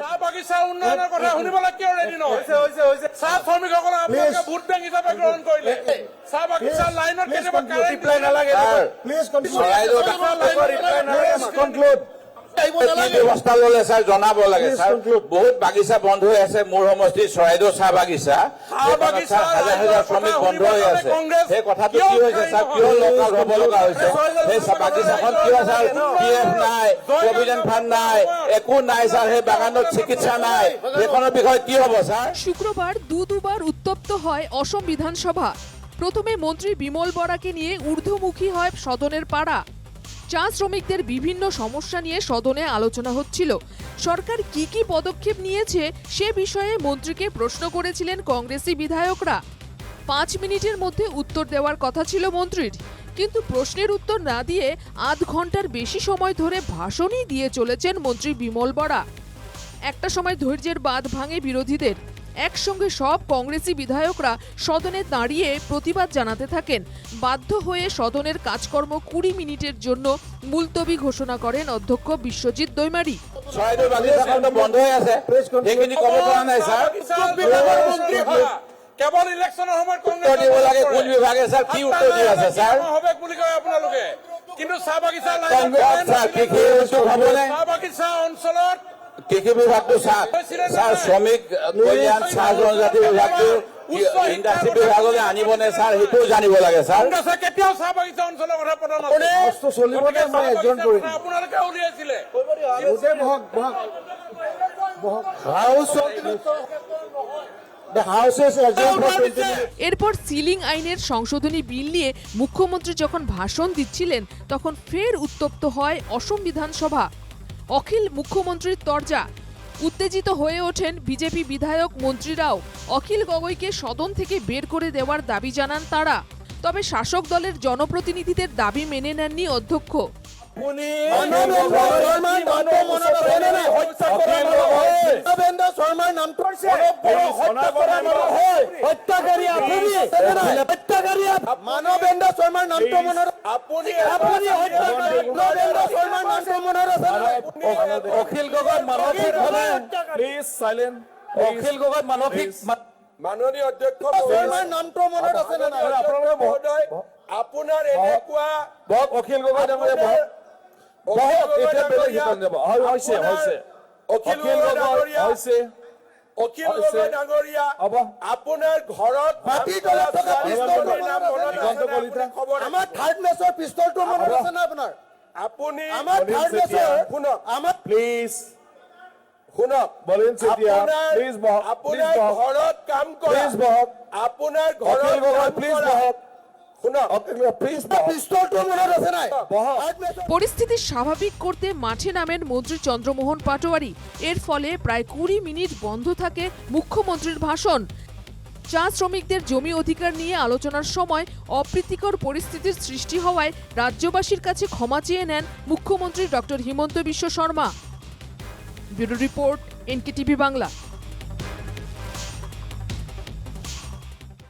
চাহ বাগিচা উন্নয়নৰ কথা শুনিবলৈ কিয় ৰেডি নহয়? চাহ শ্ৰমিকসকলক আপোনালোকে ভোট বেংক হিচাপে গ্ৰহণ কৰিলে। চাহ বাগিচাৰ লাইনত কেতিয়াবা কাৰেণ্ট কি ব্যৱস্থা ললে ছাৰ জনাব লাগে। ছাৰ বহুত বাগিচা বন্ধ হৈ আছে। মোৰ সমষ্টিৰ চৰাইদেউ চাহ বাগিচা। হাজাৰ হাজাৰ শ্ৰমিক বন্ধ হৈ আছে। সেই কথাটো কি হৈছে ছাৰ? কিয় লকআউট হ'ব লগা হৈছে? সেই বাগিচাখন কিয় ছাৰ? পি এফ নাই প্ৰভিডেণ্ট ফাণ্ড নাই একো নাই ছাৰ। সেই বাগানত চিকিৎসা নাই। সেইখনৰ বিষয়ে কি হ'ব ছাৰ? শুক্রবার দু দুবার উত্তপ্ত হয় অসম বিধানসভা। প্রথমে মন্ত্রী বিমল বরাকে নিয়ে ঊর্ধ্বমুখী হয় সদনের পাড়া। চা শ্রমিকদের বিভিন্ন সমস্যা নিয়ে সদনে আলোচনা হচ্ছিল। সরকার কি কি পদক্ষেপ নিয়েছে সে বিষয়ে মন্ত্রীকে প্রশ্ন করেছিলেন কংগ্রেসি বিধায়করা। পাঁচ মিনিটের মধ্যে উত্তর দেওয়ার কথা ছিল মন্ত্রীর। কিন্তু প্রশ্নের উত্তর না দিয়ে আধ ঘণ্টার বেশি সময় ধরে ভাষণই দিয়ে চলেছেন মন্ত্রী বিমল বরা। একটা সময় ধৈর্যের বাঁধ ভাঙে বিরোধীদের। একসঙ্গে সব কংগ্রেসি বিধায়করা সদনে দাঁড়িয়ে প্রতিবাদ জানাতে থাকেন। বাধ্য হয়ে সদনের কাজকর্ম কুড়ি মিনিটের জন্য মুলতবি ঘোষণা করেন অধ্যক্ষ বিশ্বজিৎ দৈমারি। বন্ধ হৈ আছে সেইখিনি ক'ব পৰা নাই? ছাৰ বাগিচা বিভাগৰ মন্ত্ৰী হোৱা কেৱল ইলেকশ্যনৰ সময়ত উত্তৰ দিব লাগে কোন বিভাগে ছাৰ কি উত্তৰ দি আছে ছাৰ হবে বুলি কয় আপোনালোকে। কিন্তু চাহ বাগিচা চাহ বাগিচা অঞ্চলত কৃষি বিভাগটো ছাৰ শ্ৰমিক কল্যাণ চাহ জনজাতি বিভাগটো ইণ্ডাষ্ট্ৰী বিভাগলৈ আনিবনে ছাৰ সেইটোও জানিব লাগে ছাৰ কেতিয়াও চাহ বাগিচা অঞ্চলৰ কথা পতা নাছিলে। বস্তু চলিবনে মই চাহ একজন বাগিচাৰ কৰিম কথা আপোনালোকে উলিয়াইছিলে। গোটেই বহক বহক। বহক house The house is adjourned for 20 minutes. এরপর সিলিং আইনের সংশোধনী বিল নিয়ে মুখ্যমন্ত্রী যখন ভাষণ দিচ্ছিলেন তখন ফের উত্তপ্ত হয় অসম বিধানসভা। অখিল মুখ্যমন্ত্রীর তরজা উত্তেজিত হয়ে ওঠেন বিজেপি বিধায়ক মন্ত্রীরাও অখিল গগৈকে সদন থেকে বের করে দেওয়ার দাবি জানান তারা তবে শাসক দলের জনপ্রতিনিধিদের দাবি মেনে নেননি অধ্যক্ষ মানৱেন্দ্ৰ শৰ্মাৰ নামটো মনত আপুনি আপুনি মানৱেন্দ্ৰ শৰ্মাৰ নামটো মনত আছে অখিল গগৈ মানসিক প্লিজ চাইলেণ্ট অখিল গগৈ মানসিক মাননীয় অধ্যক্ষ শৰ্মাৰ নামটো মনত আছে নে নাই। আপোনালোকে মহোদয় আপোনাৰ এনেকুৱা অখিল গগৈ ডাঙৰীয়া বহক এতিয়া বেলেগ শিতান যাব হৈছে হৈছে। অখিল অখিল গগৈ গগৈ ডাঙৰীয়া হৈছে অখিল ডাঙৰীয়া হ'ব। আপোনাৰ ঘৰত মাটিৰ তলত থকা পিস্তলটো নাম মনত মনত আছে আছে দিগন্ত নে? কলিতা। আপুনি খবৰ আমাৰ থাৰ্ড মেচৰ পিস্তলটো মনত আছে নে আপোনাৰ? আপুনি আমাৰ থাৰ্ড মেচৰ শুনক। আমাৰ প্লিজ শুনক। বলিন চেতিয়া। আপোনাৰ প্লিজ বহক। আপোনাৰ ঘৰত কাম কৰা। প্লিজ বহক। আপোনাৰ ঘৰত প্লিজ বহক। পরিস্থিতি স্বাভাবিক করতে মাঠে নামেন মন্ত্রী চন্দ্রমোহন পাটোয়ারি। এর ফলে প্রায় কুড়ি মিনিট বন্ধ থাকে মুখ্যমন্ত্রীর ভাষণ। চা শ্রমিকদের জমি অধিকার নিয়ে আলোচনার সময় অপ্রীতিকর পরিস্থিতির সৃষ্টি হওয়ায় রাজ্যবাসীর কাছে ক্ষমা চেয়ে নেন মুখ্যমন্ত্রী doctor Himanta Biswa Sarma. Bureau report NKTV Bangla.